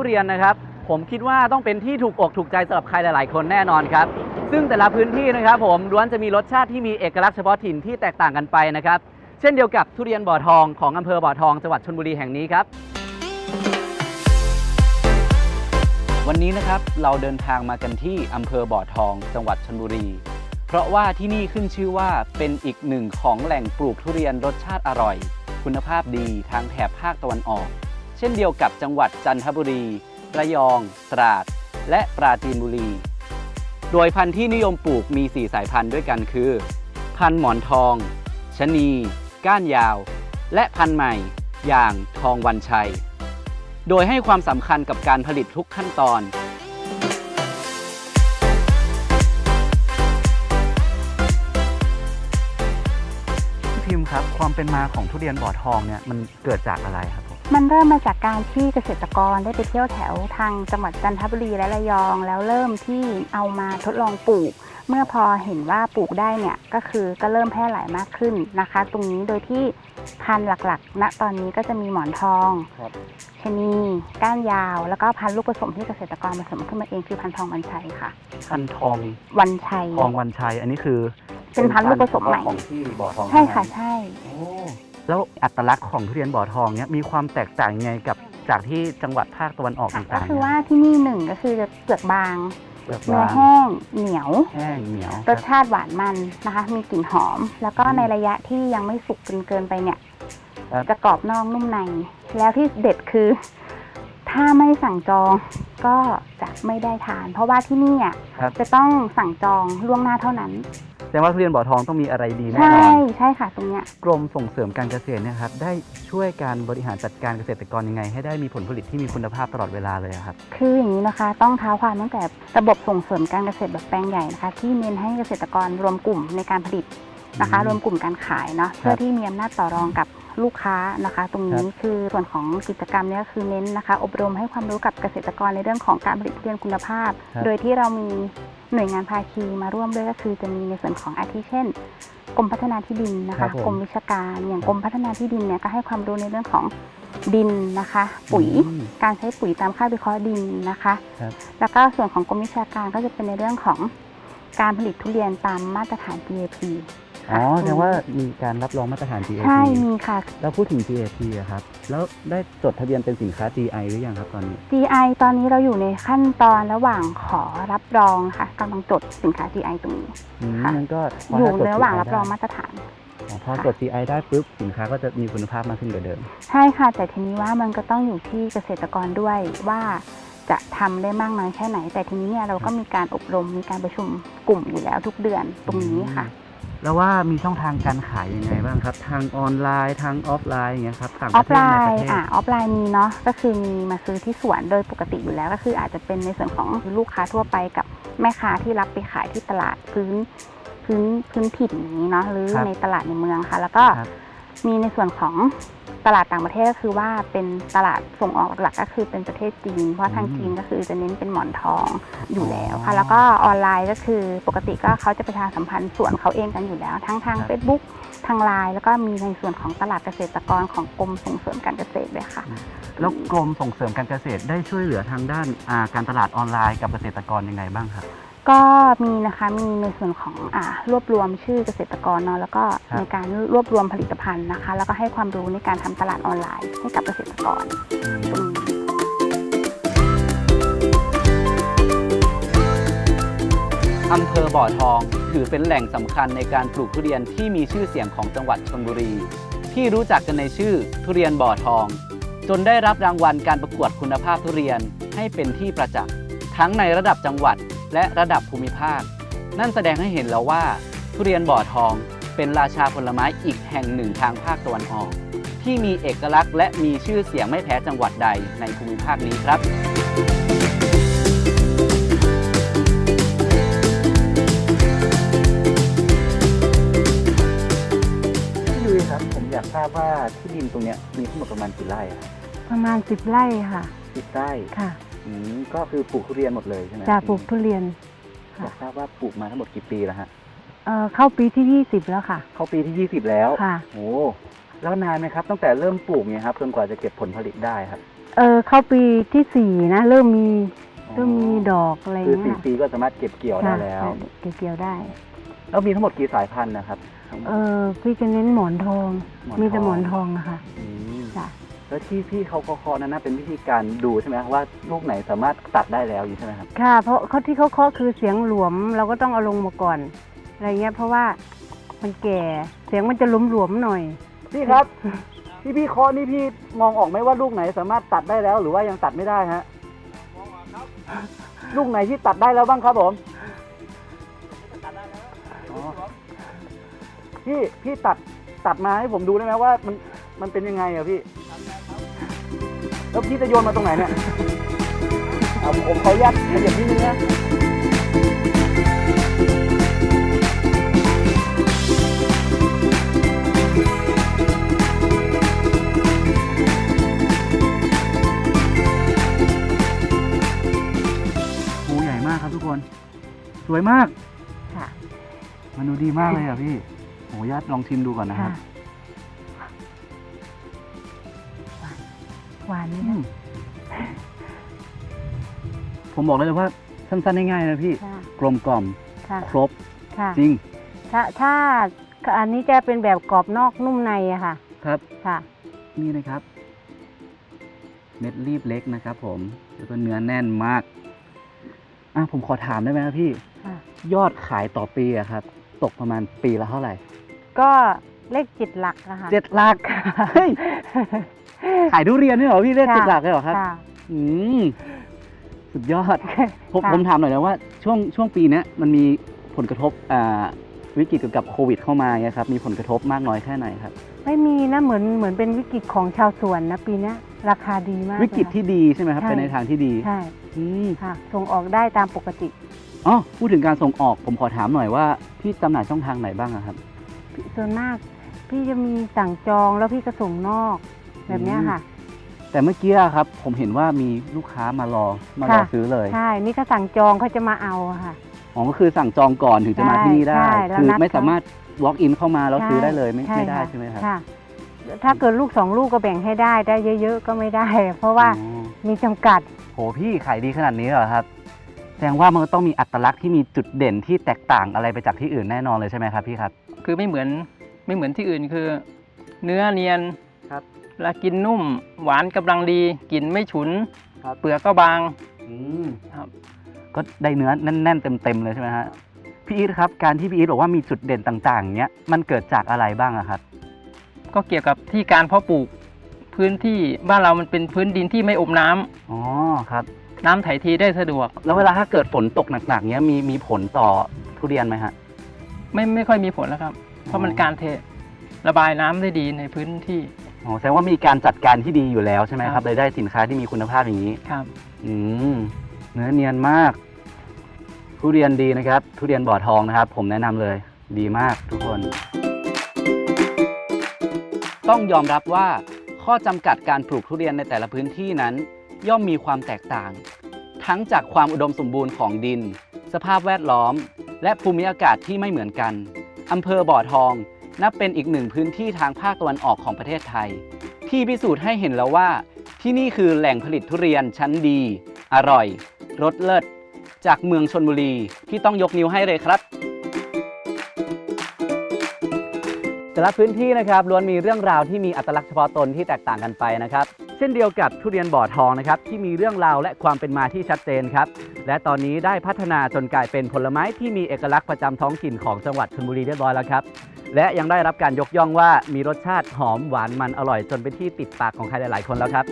ทุเรียนนะครับ ผมคิดว่าต้องเป็นที่ถูกอกถูกใจสำหรับใครหลาย ๆ คนแน่นอนครับ ซึ่งแต่ละพื้นที่นะครับ ผมล้วนจะมีรสชาติที่มีเอกลักษณ์เฉพาะถิ่นที่แตกต่างกันไปนะครับ เช่นเดียวกับทุเรียนบ่อทองของอำเภอบ่อทองจังหวัดชลบุรีแห่งนี้ครับ วันนี้นะครับเราเดินทางมากันที่อำเภอบ่อทองจังหวัดชลบุรี เพราะว่าที่นี่ขึ้นชื่อว่าเป็นอีกหนึ่งของแหล่งปลูกทุเรียนรสชาติอร่อย คุณภาพดีทางแถบภาคตะวันออก เช่นเดียวกับจังหวัดจันทบุรี ระยอง ตราด และปราจีนบุรี โดยพันธุ์ที่นิยมปลูกมี 4 สายพันธุ์ด้วยกันคือ พันธุ์หมอนทองชะนี ก้านยาว และพันธุ์ใหม่ อย่างทองวันชัย โดยให้ความสำคัญกับการผลิตทุกขั้นตอนพิมพ์ครับ ความเป็นมาของทุเรียนบ่อทองเนี่ยมันเกิดจากอะไรครับ มมันเริ่มมาจากการที่เกษตรกรได้ไปเที่ยวแถวทางจังหวัดจันทบุรีและระยอง แล้วเริ่มที่เอามาทดลองปลูก เมื่อพอเห็นว่าปลูกได้เนี่ยก็คือก็เริ่มแพร่หลายมากขึ้นนะคะ ตรงนี้โดยที่พันธุ์หลักๆ ณตอนนี้ก็จะมีหมอนทองครับชะนีก้านยาว แล้วก็พันธุ์ลูกผสมที่เกษตรกรผสมขึ้นมาเองคือพันธุ์ทองวันชัยค่ะพันธุ์ทองวันชัยทองวันชัยอันนี้คือ เป็นพันธุ์ลูกผสมใหม่ของที่บ่อทองใช่ค่ะใช่โอ้ แล้วอัตลักษณ์ของทุเรียนบ่อทองเนี่ยมีความแตกต่างยังไงกับจากที่จังหวัดภาคตะวันออกค่ะต่างๆก็คือว่าที่นี่หนึ่งก็คือจะเปลือกบางเปลือกเนื้อบางแห้งเหนียว แห้งเหนียวรสชาติหวานมันนะคะ มีกลิ่นหอม แล้วก็ในระยะที่ยังไม่สุกจนเกินไปเนี่ยครับจะกรอบนอกนุ่มใน แล้วที่เด็ดคือ ถ้าไม่สั่งจองก็จะไม่ได้ทาน เพราะว่าที่นี่อะครับจะต้องสั่งจองล่วงหน้าเท่านั้น แสดงว่าทุเรียนบ่อทองต้องมีอะไรดีแน่นใช่อนใช่ค่ะตรงเนี้ย กรมส่งเสริมการเกษตรเนี่ยครับ ได้ช่วยการบริหารจัดการเกษตรกรยังไง ให้ได้มีผลผลิตที่มีคุณภาพตลอดเวลาเลยอะครับ คืออย่างนี้นะคะ ต้องเท้าความตั้งแต่ระบบส่งเสริมการเกษตรแบบแปลงใหญ่นะคะที่เน้นให้เกษตรกรรวมกลุ่มในการผลิตนะคะ อืมรวมกลุ่มการขายเนาะเพื่อที่มีอำนาจต่อรองกับลูกค้านะคะ ตรงนี้คือส่วนของกิจกรรมเนี้คือเน้นนะคะ อบรมให้ความรู้กับเกษตรกรในเรื่องของการผลิตทุเรียนคุณภาพ ครับ โดยที่เรามี หน่วยงานภาคีมาร่วมด้วยก็คือจะมีในส่วนของอาทิเช่นกรมพัฒนาที่ดินนะครัคะบผม กรมวิชาการอย่างกรมพัฒนาที่ดินเนี่ยก็ให้ความรู้ในเรื่องของดินนะคะ ปุ๋ยอืม การใช้ปุ๋ยตามค่าวิเคราะห์ดินนะคะ ครับ แล้วก็ส่วนของกรมวิชาการก็จะเป็นในเรื่องของการผลิตทุเรียนตามมาตรฐาน GAP อ๋อค่ะแสดงว่ามีการรับรองมาตรฐาน GAP ใช่มีค่ะ แล้วพูดถึง GAP อะครับ แล้วได้จดทะเบียนเป็นสินค้า GI หรือยังครับตอนนี้ GI ตอนนี้เราอยู่ในขั้นตอนระหว่างขอรับรองค่ะกำลังจดสินค้า GI ตรงนี้ อืมค่ะ มันก็พอยู่ถ้าจด ในระหว่าง GI รับรองได้มาตรฐาน อ๋อพอจด GI ได้ปุ๊บสินค้าก็จะมีคุณภาพมากขึ้นกว่าเดิม ใช่ค่ะ แต่ทีนี้ว่ามันก็ต้องอยู่ที่เกษตรกรด้วยว่าจะทำได้มากน้อยแค่ไหน แต่ทีนี้เนี่ยเราก็มีการอบรมมีการประชุมกลุ่มอยู่แล้วทุกเดือนตรงนี้ค่ะ แล้วว่ามีช่องทางการขายยังไงบ้างครับ ทางออนไลน์ทางออฟไลน์อย่างเงี้ยครับต่างอปอระฟเทศไลในประน์เทศอะออฟไลน์มีเนาะก็คือมีมาซื้อที่สวนโดยปกติอยู่แล้ว ก็คืออาจจะเป็นในส่วนของลูกค้าทั่วไปกับแม่ค้าที่รับไปขายที่ตลาดพื้นพื้นพื้นถิ่นอย่างนี้เนาะหรือครับในตลาดในเมืองค่ะ แล้วก็ครับมีในส่วนของ ตลาดต่างประเทศก็คือว่าเป็นตลาดส่งออกหลักๆก็คือเป็นประเทศจีน เพราะทางอืมจีนก็คือจะเน้นเป็นหมอนทองอยู่แล้วอ๋ค่ะอแล้วก็ออนไลน์ก็คือปกติก็เขาจะประชาสัมพันธ์ส่วนเขาเองกันอยู่แล้ว ทั้งทางครับ Facebook ทางไลน์แล้วก็มีในส่วนของตลาดเกษตรกรของกรมส่งเสริมการเกษตรด้วยค่ะ แล้วกรมส่งเสริมการเกษตรได้ช่วยเหลือทางด้านอ่าการตลาดออนไลน์กับเกษตรกรยังไงบ้างครับ ก็มีนะคะมีในส่วนของอ่ารวบรวมชื่อเกษตรกรเนาะแล้วก็ครับในการรวบรวมผลิตภัณฑ์นะคะ แล้วก็ให้ความรู้ในการทำตลาดออนไลน์ให้กับเกษตรกรตรงนี้อำเภอบ่อทอง ถือเป็นแหล่งสำคัญในการปลูกทุเรียนที่มีชื่อเสียงของจังหวัดชลบุรี ที่รู้จักกันในชื่อทุเรียนบ่อทอง จนได้รับรางวัลการประกวดคุณภาพทุเรียนให้เป็นที่ประจักษ์ทั้งในระดับจังหวัด และระดับภูมิภาค นั่นแสดงให้เห็นแล้วว่า ทุเรียนบ่อทองเป็นราชาผลไม้อีกแห่งหนึ่งทางภาคตะวันออก ที่มีเอกลักษณ์และมีชื่อเสียงไม่แพ้จังหวัดใดในภูมิภาคนี้ครับพี่ยุ้ยครับผมอยากทราบว่าที่ดินตรงเนี้ยมีทั้งหมดประมาณกี่ไร่อะประมาณสิบไร่ค่ะสิบไร่ค่ะ อืมก็คือปลูกทุเรียนหมดเลยใช่ไหมจะปลูกทุเรียนอยากทราบว่าปลูกมาทั้งหมดกี่ปีแล้วฮะเอ่อเข้าปีที่ยี่สิบแล้วค่ะ เข้าปีที่20แล้วค่ะ โอ้แล้วนานไหมครับตั้งแต่เริ่มปลูกเนี่ยครับจนกว่าจะเก็บผลผลิตได้ครับ เออเข้าปีที่สี่นะเริ่มมีเริ่มมีดอกอะไรคือเงี้สี่ยปีก็สามารถเก็บเกี่ยวได้ค่ะแล้ว เกี่ยวเกี่ยวได้ แล้วมีทั้งหมดกี่สายพันธุ์นะครับทั้งหมด เออพี่จะเน้นหมอนทอง หมอนมีแต่ทองหมอนทองนะคะมจ้ะ แล้วที่พี่เขาเคาะๆนั้นนะเป็นวิธีการดูใช่ไหมครับว่าลูกไหนสามารถตัดได้แล้วอยู่ใช่ไหมครับค่ะ เพราะเขาที่เขาเคาะคือเสียงหลวม เราก็ต้องเอาลงมาก่อน อะไรเงี้ยเพราะว่ามันแก่เสียงมันจะหลวมๆหน่อยพี่ครับ ที่พี่เคาะนี่พี่มองออกไหมว่าลูกไหนสามารถตัดได้แล้ว หรือว่ายังตัดไม่ได้ฮะลูกไหนที่ตัดได้แล้วบ้างครับผมอ๋อพี่พี่ตัดตัดมาให้ผมดูได้ไหมว่ามันมันเป็นยังไงอะพี่ แล้วพี่จะโยนมาตรงไหนเนี่ยเอาผมเขายัดขยับนิดนึงนะหูใหญ่มากครับทุกคน สวยมาก ค่ะ มันดูดีมากเลยอะพี่โหญาติลองชิมดูก่อนนะครับ หวานไหมอืคะมผมบอกเลยว่าสั้นๆง่ายๆนะพี่ค่ะกลมกล่อมค่ะครบค่ะจริงถ้าถ้าอันนี้จะเป็นแบบกรอบนอกนุ่มในอะค่ะ ครับ ค่ะ นี่นะครับ เม็ดรีบเล็กนะครับ ผมแล้วก็เนื้อแน่นมากอะผมขอถามได้ไหมครับพี่ ค่ะ ยอดขายต่อปีอะครับ ตกประมาณปีละเท่าไหร่ก็เลขจิตหลักอะค่ะเจ็ดหลักเฮ้ย ขายทุเรียนนี่เหรอพี่เลขค่ะเจ็ดหลักเลยเหรอครับค่ะอืมสุดยอด ผมค่ะผมถามหน่อยนะว่าช่วงช่วงปีเนี้ยมันมีผลกระทบอ่าวิกฤตเกี่ยวกับโควิดเข้ามาเนี่ยครับมีผลกระทบมากน้อยแค่ไหนครับ ไม่มีนะเหมือนเหมือนเป็นวิกฤตของชาวสวนนะปีเนี้ยราคาดีมากวิกฤตเลยที่ดีใช่ไหมครับใช่เป็นในทางที่ดีค่ะใช่อืมค่ะ ส่งออกได้ตามปกติ อ๋อพูดถึงการส่งออกผมขอถามหน่อยว่าพี่จำหน่ายช่องทางไหนบ้างอะครับ ส่วนมากพี่จะมีสั่งจองแล้วพี่ก็ส่งนอก แบบเนี้ยค่ะ แต่เมื่อกี้อะครับ ผมเห็นว่ามีลูกค้ามารอมารอค่ะ ซื้อเลยใช่ นี่ถ้าสั่งจองเขาจะมาเอาอะค่ะ อ๋อก็คือสั่งจองก่อนถึงจะมาที่นี่ได้ ใช่แล้วคือนัดไม่สามารถ walk in เข้ามาแล้วซื้อได้เลยไม่ใช่ไม่ได้ค่ะ ใช่ไหมครับค่ะ ถ้าเกิดลูกสองลูกก็แบ่งให้ได้ได้เยอะ ๆ ก็ไม่ได้ เพราะว่าอ๋อ มีจำกัด โหพี่ขายดีขนาดนี้เหรอครับ แสดงว่ามันก็ต้องมีอัตลักษณ์ที่มีจุดเด่นที่แตกต่างอะไรไปจากที่อื่นแน่นอนเลยใช่ไหมครับพี่ครับ คือไม่เหมือนไม่เหมือนที่อื่นคือ เนื้อเนียนครับ เวลากินนุ่ม หวานกำลังดีกลิ่นไม่ฉุน ครับ เปลือกก็บาง อืมครับ ก็ได้เนื้อแน่นๆเต็มๆเลยใช่ไหมฮะพี่อีทครับการที่พี่อีทบอกว่ามีจุดเด่นต่างๆเนี้ยมันเกิดจากอะไรบ้างอะครับ ก็เกี่ยวกับที่การเพาะปลูก พื้นที่บ้านเรามันเป็นพื้นดินที่ไม่อมน้ำอ๋อครับ น้ำไถทีได้สะดวก แล้วเวลาถ้าเกิดฝนตกหนักๆเนี้ยมีมีผลต่อทุเรียนไหมฮะ ไม่ไม่ค่อยมีผลแล้วครับ เพราะมันการเทระบายน้ำได้ดีในพื้นที่ อ๋อแสดงว่ามีการจัดการที่ดีอยู่แล้วใช่ไหมคครัรับบ เลยได้สินค้าที่มีคุณภาพอย่างนี้ ครับ อืมเนื้อเนียนมาก ทุเรียนดีนะครับ ทุเรียนบ่อทองนะครับ ผมแนะนำเลย ดีมากทุกคน ต้องยอมรับว่า ข้อจำกัดการปลูกทุเรียนในแต่ละพื้นที่นั้น ย่อมมีความแตกต่าง ทั้งจากความอุดมสมบูรณ์ของดิน สภาพแวดล้อม และภูมิอากาศที่ไม่เหมือนกันอำเภอบ่อทอง นับเป็นอีกหนึ่งพื้นที่ทางภาคตะวันออกของประเทศไทย ที่พิสูจน์ให้เห็นแล้วว่า ที่นี่คือแหล่งผลิตทุเรียนชั้นดี อร่อย รสเลิศ จากเมืองชนบุรีที่ต้องยกนิ้วให้เลยครับ แต่ละพื้นที่นะครับล้วนมีเรื่องราวที่มีอัตลักษณ์เฉพาะตนที่แตกต่างกันไปนะครับ เช่นเดียวกับทุเรียนบ่อทองนะครับที่มีเรื่องราวและความเป็นมาที่ชัดเจนครับ และตอนนี้ได้พัฒนาจนกลายเป็นผลไม้ที่มีเอกลักษณ์ประจำท้องถิ่นของจังหวัดชลบุรีเรียบร้อยแล้วครับ และยังได้รับการยกย่องว่ามีรสชาติหอมหวานมันอร่อยจนเป็นที่ติดปากของใครหลาย ๆ คนแล้วครับ